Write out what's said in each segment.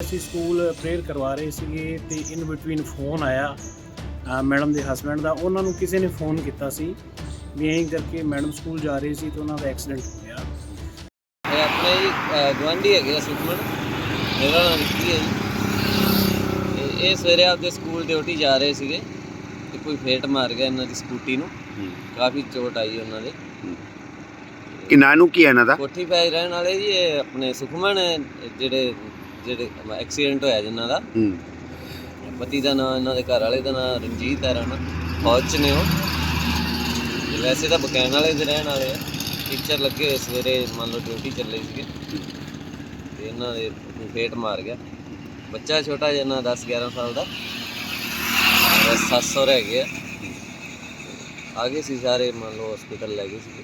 ਅਸੀਂ school prayer ਕਰਵਾ ਰਹੇ ਸੀਗੇ ਤੇ ਇਨ ਬਿਟਵੀਨ ਫੋਨ ਆਇਆ ਮੈਡਮ ਦੇ ਹਸਬੰਡ ਦਾ। ਉਹਨਾਂ ਨੂੰ ਕਿਸੇ ਨੇ ਫੋਨ ਕੀਤਾ ਸੀ ਵੀ ਐਂ ਕਰਕੇ ਮੈਡਮ ਸਕੂਲ ਜਾ ਰਹੇ ਸੀ ਤੇ ਉਹਨਾਂ ਦਾ ਐਕਸੀਡੈਂਟ ਹੋ ਗਿਆ। ਇਹ ਆਪਣੇ ਜੀ ਗਵਾਂਢੀ ਹੈਗੇ ਆ ਸੁਖਮਨ। ਮੇਰਾ ਨਾਮ ਵਿੱਕੀ ਹੈ ਜੀ। ਤੇ ਇਹ ਸਵੇਰੇ ਆਪਦੇ ਸਕੂਲ ਡਿਊਟੀ ਜਾ ਰਹੇ ਸੀਗੇ ਤੇ ਕੋਈ ਫੇਟ ਮਾਰ ਗਿਆ ਇਹਨਾਂ ਦੀ ਸਕੂਟੀ ਨੂੰ। ਕਾਫੀ ਚੋਟ ਆਈ ਉਹਨਾਂ ਦੇ। ਕਿ ਨਾਂ ਨੂੰ ਕੀ ਹੈ ਇਹਨਾਂ ਦਾ? ਕੋਠੀ ਪੈ ਰਹਿਣ ਵਾਲੇ ਜੀ ਇਹ ਆਪਣੇ ਸੁਖਮਨ ਜਿਹੜੇ ਜਿਹੜੇ ਐਕਸੀਡੈਂਟ ਹੋਇਆ ਜਿਨ੍ਹਾਂ ਦਾ। ਹੂੰ। ਪਤੀ ਦਾ ਨਾਮ ਇਹਨਾਂ ਦੇ ਘਰ ਵਾਲੇ ਦਾ ਨਾਮ ਰਣਜੀਤ ਹੈ ਰਾਣਾ। ਫੌਜ ਚ ਨੇ ਉਹ। ਤੇ ਵੈਸੇ ਤਾਂ ਬਕੈਨ ਵਾਲੇ ਦੇ ਰਹਿਣ ਵਾਲੇ ਆ। ਟੀਚਰ ਲੱਗੇ ਹੋਏ ਸਵੇਰੇ ਮੰਨ ਲਓ ਡਿਊਟੀ ਚੱਲੇ ਸੀਗੇ। ਤੇ ਇਹਨਾਂ ਦੇ ਫੇਟ ਮਾਰ ਗਿਆ। ਬੱਚਾ ਛੋਟਾ ਜਿਹਾ ਨਾ 10 11 ਸਾਲ ਦਾ। ਬਸ 700 ਰਹਿ ਗਿਆ ਆਗੇ ਸੀ ਸਾਰੇ ਮੰਨ ਲਓ ਹਸਪੀਟਲ ਲੈ ਗਏ ਸੀਗੇ।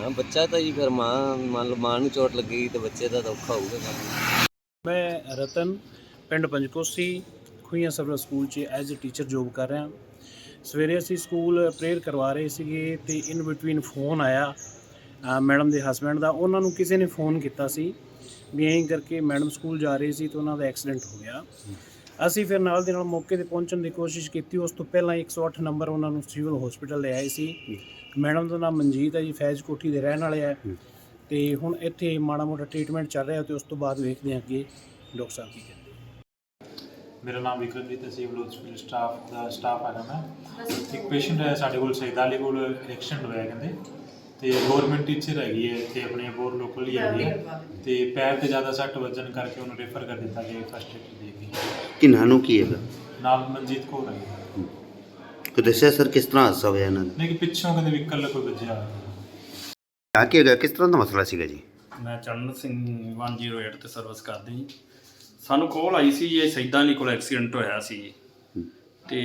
ਹਾਂ ਬੱਚਾ ਤਾਂ ਜੀ ਫਿਰ ਮਾਂ ਮੰਨ ਲਓ ਮਾਂ ਨੂੰ ਚੋਟ ਲੱਗੀ ਤੇ ਬੱਚੇ ਦਾ ਤਾਂ ਔਖਾ ਹੋਊਗਾ ਕੰਮ। ਮੈਂ ਰਤਨ, ਪਿੰਡ ਪੰਜਕੋਸੀ, ਖੁਈਆਂ ਸਰਵਰ ਸਕੂਲ 'ਚ ਐਜ਼ ਅ ਟੀਚਰ ਜੋਬ ਕਰ ਰਿਹਾ। ਸਵੇਰੇ ਅਸੀਂ ਸਕੂਲ ਪ੍ਰੇਅਰ ਕਰਵਾ ਰਹੇ ਸੀਗੇ ਤੇ ਇਨ ਬਿਟਵੀਨ ਫੋਨ ਆਇਆ ਮੈਡਮ ਦੇ ਹਸਬੰਡ ਦਾ। ਉਹਨਾਂ ਨੂੰ ਕਿਸੇ ਨੇ ਫੋਨ ਕੀਤਾ ਸੀ ਵੀ ਐਂ ਕਰਕੇ ਮੈਡਮ ਸਕੂਲ ਜਾ ਰਹੇ ਸੀ ਤੇ ਉਹਨਾਂ ਦਾ ਐਕਸੀਡੈਂਟ ਹੋ ਗਿਆ। ਅਸੀਂ ਫਿਰ ਨਾਲ ਦੇ ਨਾਲ ਮੌਕੇ ਤੇ ਪਹੁੰਚਣ ਦੀ ਕੋਸ਼ਿਸ਼ ਕੀਤੀ। ਉਸ ਤੋਂ ਪਹਿਲਾਂ 108 ਨੰਬਰ ਉਹਨਾਂ ਨੂੰ ਸਿਵਲ ਹਸਪੀਟਲ ਲੈ ਆਏ ਸੀ। ਮੈਡਮ ਦਾ ਨਾਮ ਮਨਜੀਤ ਹੈ ਜੀ, ਫੈਜ਼ ਕੋਠੀ ਦੇ ਰਹਿਣ ਵਾਲੇ ਆ। ਤੇ ਹੁਣ ਇੱਥੇ ਮਾੜਾ ਮੋਟਾ ਟ੍ਰੀਟਮੈਂਟ ਚੱਲ ਰਿਹਾ ਤੇ ਉਸ ਤੋਂ ਬਾਅਦ ਵੇਖਦੇ ਹਾਂ ਅੱਗੇ ਡਾਕਟਰ ਸਾਹਿਬ ਕੀ ਕਹਿੰਦੇ। ਮੇਰਾ ਨਾਮ ਵਿਕਰਮਜੀਤ ਹੈ, ਸਿਵਲ ਹਸਪੀਟਲ ਸਟਾਫ ਦਾ ਸਟਾਫ ਹੈਗਾ ਮੈਂ। ਇੱਕ ਪੇਸ਼ੈਂਟ ਹੈ ਸਾਡੇ ਕੋਲ ਸੈਦਾਲੀ ਕੋਲ ਐਕਸੀਡੈਂਟ ਹੋਇਆ ਕਹਿੰਦੇ। ਤੇ ਗਵਰਨਮੈਂਟ ਟੀਚਰ ਹੈਗੀ ਹੈ, ਇੱਥੇ ਆਪਣੇ ਬੋਰ ਲੋਕਲ ਹੀ ਹੈਗੀ ਹੈ। ਤੇ ਪੈਰ ਤੇ ਜ਼ਿਆਦਾ ਸੱਟ ਵੱਜਣ ਕਰਕੇ ਉਹਨੂੰ ਰੈਫਰ ਕਰ ਦਿੱਤਾ ਗਿਆ, ਫਸਟ ਏਡ ਦੇ ਕੇ। ਕਿ ਨਾਂ ਨੂੰ ਕੀ ਹੈਗਾ? ਨਾਲ ਮਨਜੀਤ ਕੌਰ ਹੈ ਕੋਈ ਦੱਸਿਆ ਸਰ ਕਿਸ ਤਰ੍ਹਾਂ ਹਾਦਸਾ ਹੋਇਆ ਇਹਨਾਂ ਦਾ? ਨਹੀਂ ਕਿ ਪਿੱਛੋਂ ਕਹਿੰਦੇ ਵਹੀਕਲ ਕੋਈ ਵੱਜਿਆ ਆ ਕੀ ਹੈਗਾ ਕਿਸ ਤਰ੍ਹਾਂ ਦਾ ਮਸਲਾ ਸੀਗਾ ਜੀ? ਮੈਂ ਚਰਨ ਸਿੰਘ 108 ਤੇ ਸਰਵਿਸ ਕਰਦਾ ਜੀ। ਸਾਨੂੰ ਕਾਲ ਆਈ ਸੀ ਇਹ ਸੈਦਾਂ ਲਈ ਕੋਲ ਐਕਸੀਡੈਂਟ ਹੋਇਆ ਸੀ। ਤੇ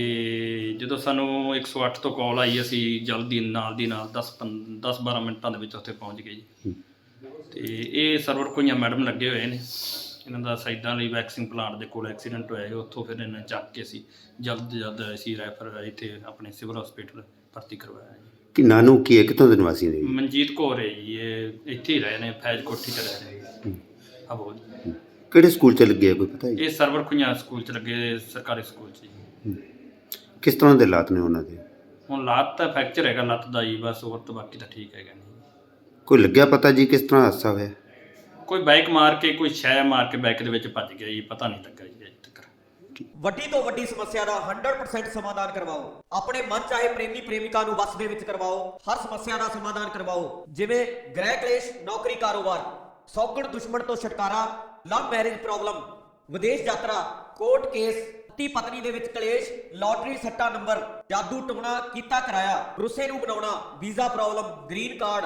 ਜਦੋਂ ਸਾਨੂੰ 108 ਤੋਂ ਕਾਲ ਆਈ ਅਸੀਂ ਜਲਦੀ ਨਾਲ ਦੀ ਨਾਲ 10 10 12 ਮਿੰਟਾਂ ਦੇ ਵਿੱਚ ਉੱਥੇ ਪਹੁੰਚ ਗਏ ਜੀ। ਤੇ ਇਹ ਸਰਵਰ ਕੋਈਆਂ ਮੈਡਮ ਲੱਗੇ ਹੋਏ ਨੇ। ਇਹਨਾਂ ਦਾ ਸੈਦਾਂ ਲਈ ਵੈਕਸਿੰਗ ਪਲਾਂਟ ਦੇ ਕੋਲ ਐਕਸੀਡੈਂਟ ਹੋਇਆ ਸੀ ਉੱਥੋਂ ਫਿਰ ਇਹਨਾਂ ਚੱਕ ਕੇ ਅਸੀਂ ਜਲਦ ਤੋਂ ਜਲਦ ਅਸੀਂ ਰੈਫਰ ਇੱਥੇ ਆਪਣੇ ਸਿਵਲ ਹਸਪੀਟਲ ਭਰਤੀ ਕਰਵਾਇਆ ਜੀ। ਕਿ ਨਾਂ ਨੂੰ ਕੀ ਹੈ ਕਿੱਥੋਂ ਦੇ ਨਿਵਾਸੀ ਨੇ? ਮਨਜੀਤ ਕੌਰ ਹੈ ਜੀ ਇਹ ਇੱਥੇ ਹੀ ਰਹੇ ਨੇ ਫੈਜ਼ ਕੋਠੀ ਤੇ ਰਹੇ ਨੇ। ਅਬੋਲ ਕਿਹੜੇ ਸਕੂਲ ਚ ਲੱਗੇ ਆ ਕੋਈ ਪਤਾ ਜੀ? ਇਹ ਸਰਵਰ ਖੁਈਆਂ ਸਕੂਲ ਚ ਲੱਗੇ ਸਰਕਾਰੀ ਸਕੂਲ ਚ ਜੀ। ਕਿਸ ਤਰ੍ਹਾਂ ਦੇ ਹਾਲਾਤ ਨੇ ਉਹਨਾਂ ਦੇ? ਹੁਣ ਲੱਤ ਤਾਂ ਫ੍ਰੈਕਚਰ ਹੈਗਾ ਲੱਤ ਦਾ ਜੀ ਬਸ ਹੋਰ ਤਾਂ ਬਾਕੀ ਤਾਂ ਠੀਕ ਹੈਗਾ ਨਹੀਂ। ਕੋਈ ਲੱਗਿਆ ਪਤਾ ਜੀ ਕਿਸ ਤਰ੍ਹਾਂ ਹਾਦਸਾ ਹੋਇਆ? ਕੋਈ ਬਾਈਕ ਮਾਰ ਕੇ, ਕੋਈ ਸ਼ੈ ਮਾਰ ਕੇ ਬਾਈਕ ਦੇ ਵਿੱਚ ਭੱਜ ਗਿਆ ਜੀ, ਪਤਾ ਨਹੀਂ ਲੱਗਾ ਜੀ ਅਜੇ ਤੱਕ। ਵੱਡੀ ਤੋਂ ਵੱਡੀ ਸਮੱਸਿਆ ਦਾ 100% ਸਮਾਧਾਨ ਕਰਵਾਓ। ਆਪਣੇ ਮਨ ਚਾਹੇ ਪ੍ਰੇਮੀ ਪ੍ਰੇਮਿਕਾ ਨੂੰ ਵਸ ਦੇ ਵਿੱਚ ਕਰਵਾਓ, ਹਰ ਸਮੱਸਿਆ ਦਾ ਸਮਾਧਾਨ ਕਰਵਾਓ। ਜਿਵੇਂ ਗ੍ਰਹਿ ਕਲੇਸ਼, ਨੌਕਰੀ ਕਾਰੋਬਾਰ, ਸੌਗਣ ਦੁਸ਼ਮਣ ਤੋਂ ਛੁਟਕਾਰਾ ਲਵ ਮੈਰਿਜ ਪ੍ਰੋਬਲਮ ਵਿਦੇਸ਼ ਯਾਤਰਾ ਕੋਰਟ ਕੇਸ ਪਤੀ ਪਤਨੀ ਦੇ ਵਿੱਚ ਕਲੇਸ਼ ਲਾਟਰੀ ਸੱਟਾ ਨੰਬਰ ਜਾਦੂ ਟੁਣਾ ਕੀਤਾ ਕਰਾਇਆ, ਰੁੱਸੇ ਨੂੰ ਬਣਾਉਣਾ ਵੀਜ਼ਾ ਪ੍ਰੋਬਲਮ ਗ੍ਰੀਨ ਕਾਰਡ